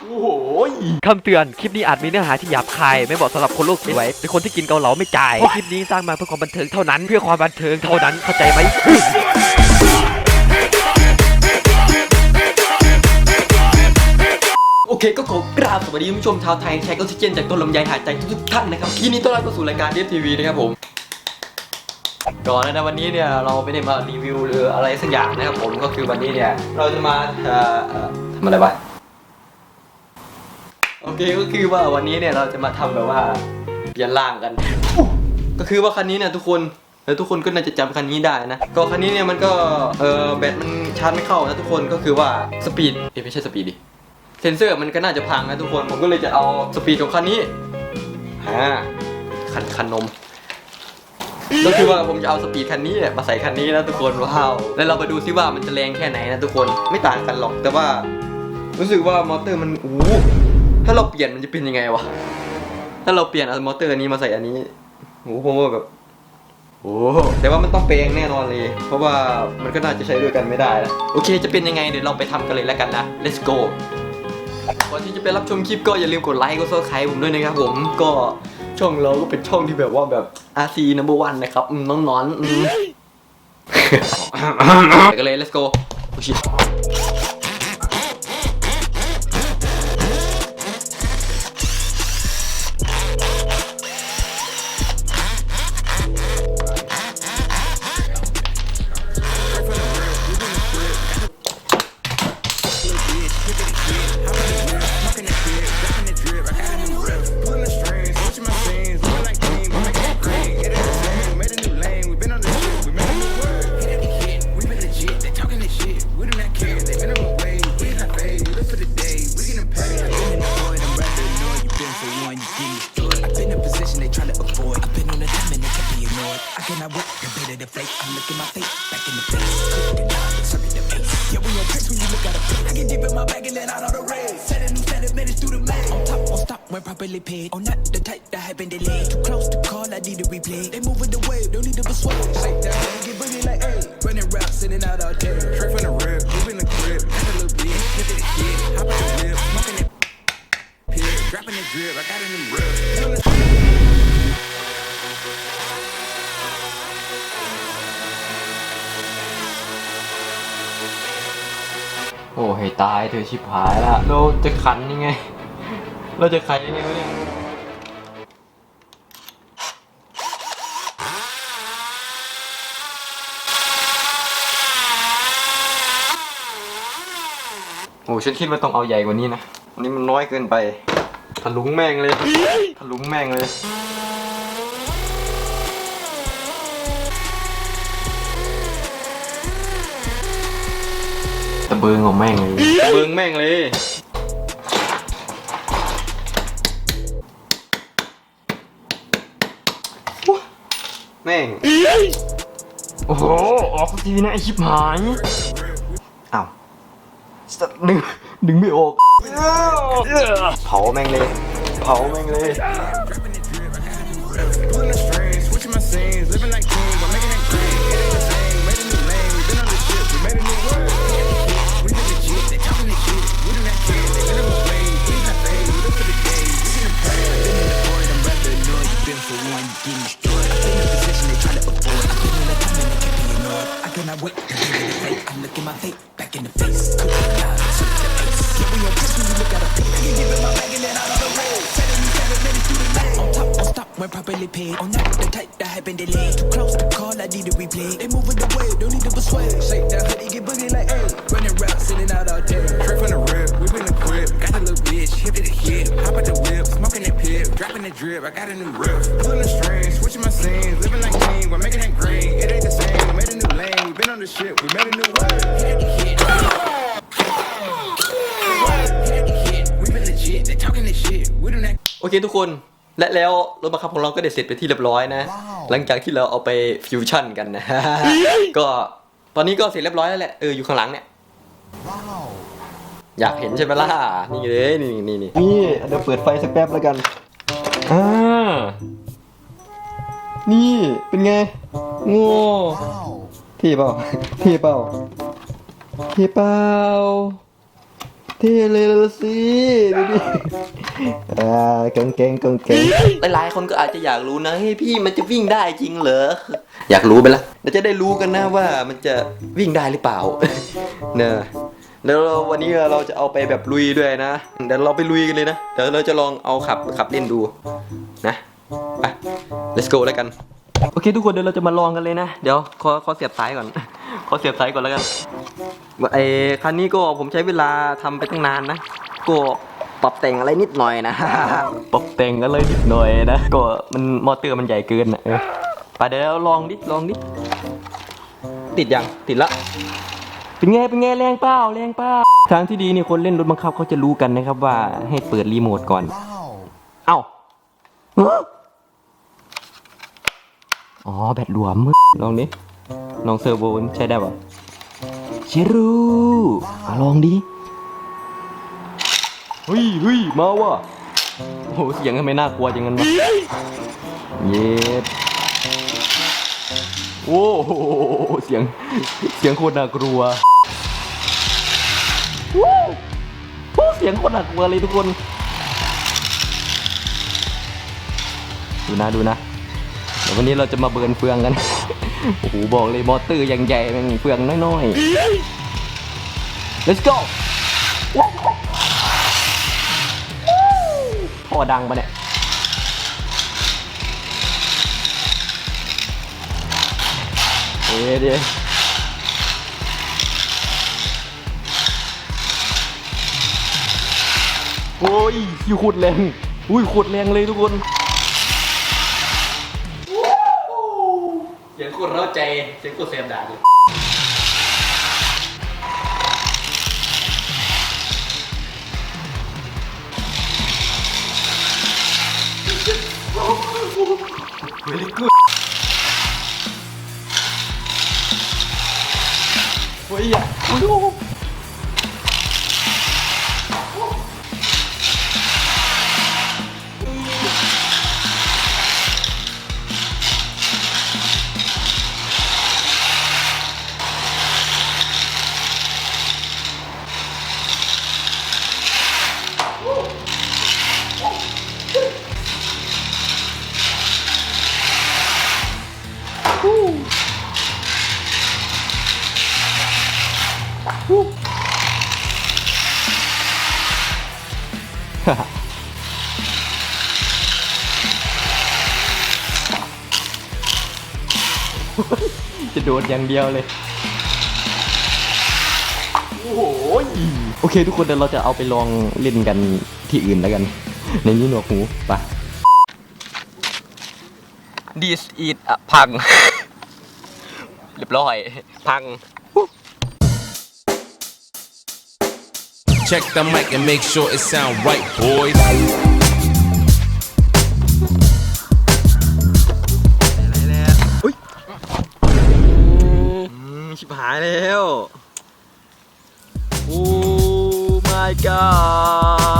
โอ้โหคำเตือน คลิปนี้อาจมีเนื้อหาที่หยาบคาย ไม่เหมาะสำหรับคนโลกสวย เป็นคนที่กินเกาเหลาไม่จ่าย คลิปนี้สร้างมาเพื่อความบันเทิงเท่านั้น เพื่อความบันเทิงเท่านั้น เข้าใจไหม โอเคก็ขอกราบสวัสดีคุณผู้ชมชาวไทยแชร์ออกซิเจนจากต้นลำไยหายใจทุกๆท่านนะครับยินดีต้อนรับเข้าสู่รายการเดฟทีวีนะครับผม ก่อนนะวันนี้เนี่ยเราไม่ได้มารีวิวหรืออะไรสักอย่างนะครับผมก็คือวันนี้เนี่ยเราจะมาเอ่อเอ่อทำอะไรวะโอเคก็คือว่าวันนี้เนี่ยเราจะมาทำแบบว่าเปลี่ยนร่างกัน ก็คือว่าคันนี้เนี่ยทุกคนแล้วทุกคนก็น่าจะจำคันนี้ได้นะ ก็คันนี้เนี่ยมันก็เออแบตมันชาร์จไม่เข้านะทุกคนก็คือว่าสปีดเอ้ไม่ใช่สปีดดิเซนเซอร์มันก็น่าจะพังนะทุกคนผมก็เลยจะเอาสปีดของคันนี้อ่าคันคันนม ก็คือว่าผมจะเอาสปีดคันนี้เนี่ยมาใส่คันนี้นะทุกคนว้าวแล้วเราไปดูซิว่ามันจะแรงแค่ไหนนะทุกคนไม่ต่างกันหรอกแต่ว่า รู้สึกว่ามอเตอร์มันโอ้ถ้าเราเปลี่ยนมันจะเป็นยังไงวะถ้าเราเปลี่ยนเอามอเตอร์อันนี้มาใส่อันนี้โอ้โหผมว่าแบบโอ้แต่ว่ามันต้องแปลงแน่นอนเลย เพราะว่ามันก็น่าจะใช้ด้วยกันไม่ได้นะโอเค จะเป็นยังไงเดี๋ยวเราไปทำกันเลยแล้วกันนะ let's go ก่อนที่จะไปรับชมคลิปก็อย่าลืมกดไลค์กดซับสไครต์ผมด้วยนะครับผมก็ ช่องเราก็เป็นช่องที่แบบว่าแบบ RC number one นะครับอืมน้องนอนอืมไปกันเลย let's go โอ้ชิ I whip, the bit of the flake. I'm looking my face back in the face. The God, serving the face. Yeah, we impressed when you look out of place. I get deep in my bag and let out all the rays. Set a new standard, manage through the maze. On top, on stop, when properly paid. Or not the type that had been delayed. Too close to call, I need to replay. They moving the wave, don't need to persuade. Shake that get boogie like hey. Running raps sending out all day. Straight from the rib, moving the crib. Had a little bit, flipping it again. Hop on the lip, smoking it. Dropping the drip, I got in them ribs. โอ้ให้ตายเธอชิบหายละเราจะขันยังไง เราจะขันยังไงวะเนี่ยโอ้ฉันคิดว่าต้องเอาใหญ่กว่านี้นะอันนี้มันน้อยเกินไปถลุงแม่งเลยถลุงแม่งเลย ตะเบิงของแม่งเลยตะเบิงแม่งเลย แม่ง โอ้โห ออกสักทีนะไอชิบหายอ้าวสัตว์ดึงดึงไม่ออก เผาแม่งเลย เผาแม่งเลย ignored. I wait to get in I look in my fate, back in the face, cook the line, switch the pace. Yeah, we on piss when you look at a can give it my bag and then out of the way. Setting you seven minutes through the night. On top, on stop, when properly paid. On not the type that been delayed. Too close to call, I need to replay. They moving the way, don't need to persuade. Shake that hoodie, get boogie like hey. Running rap, sitting out all day. Straight from the rip, we been the crib. Got a little bitch, hip to the hip. Hop at the whip, smoking that pip, dropping the drip. I got a new rip. Pulling the strings, switching my scenes, living We been on the ship. We made a new way. Hit the hit. Hit the hit. We been legit. They talking this shit. We do not. โอเคทุกคนและแล้วรถบังคับของเราก็ได้เสร็จไปที่เรียบร้อยนะ หลังจากที่เราเอาไปฟิวชั่นกันนะ ก็ตอนนี้ก็เสร็จเรียบร้อยแล้วแหละเอออยู่ข้างหลังเนี่ยอยากเห็นใช่ไหมล่ะนี่เลยนี่นี่นี่นี่เดี๋ยวเปิดไฟสักแป๊บแล้วกันอ่านี่เป็นไงโง่ ที่เปล่าที่เปล่าเท่เปล่าเท่เลยละสิดูดิอ่ากางเกงกางเกงหลายๆคนก็อาจจะอยากรู้นะเฮ้ยพี่มันจะวิ่งได้จริงเหรอ อยากรู้ไปละเราจะได้รู้กันนะว่ามันจะวิ่งได้หรือเปล่าเนอะแล้ววันนี้เราจะเอาไปแบบลุยด้วยนะ เดี๋ยวเราไปลุยกันเลยนะ เดี๋ยวเราจะลองเอาขับขับเล่นดูนะ ไป let's go แล้วกัน โอเคทุกคนเดี๋ยวเราจะมาลองกันเลยนะ เดี๋ยวขอขอเสียบสายก่อน ขอเสียบสายก่อนแล้วกันไอ้คันนี้ก็ผมใช้เวลาทำไปตั้งนานนะก็ปรับแต่งอะไรนิดหน่อยนะปรับแต่งอะไรนิดหน่อยนะก็มันมอเตอร์มันใหญ่เกินนะเออไปเดี๋ยวเราลองดิลองดิติดยังติดละเป็นไงเป็นไงแรงเปล่าแรงเปล่าทางที่ดีนี่คนเล่นรถบังคับเขาจะรู้กันนะครับว่าให้เปิดรีโมทก่อนเอ้าเอ้ออ๋อ แบตหลวมมึงลองดิลองเซอร์โวมันใช้ได้ปะเชรูอะลองดิเฮ้ยเฮ้ยมาว่ะโอ้โหเสียงทำไมน่ากลัวจังงั้นวะเย็ดโอ้โหเสียงเสียงโคตรน่ากลัววู้วู้เสียงโคตรน่ากลัวเลยทุกคน ดูนะดูนะ วันนี้เราจะมาเบิร์นเฟืองกัน โอ้โหบอกเลยมอเตอร์ยังใหญ่แม่งเฟืองน้อยๆ let's go พอดังปะเนี่ยเอ๊ะเดี๋ยวโอ้ยอยู่ขุดแรงอุ้ยขุดแรงเลยทุกคน เสียงโคตรเร้าใจเสียงโคตรเสียดายเลยเวลิกู จะโดดอย่างเดียวเลย โอ้โหโอเคทุกคนเดี๋ยวเราจะเอาไปลองเล่นกันที่อื่นแล้วกัน ในนี้หนวกหูไป This is อะพัง เรียบร้อย พัง Check the mic and make sure it sound right, boys. อุ้ยอืมชิบหายแล้ว โอ้ my god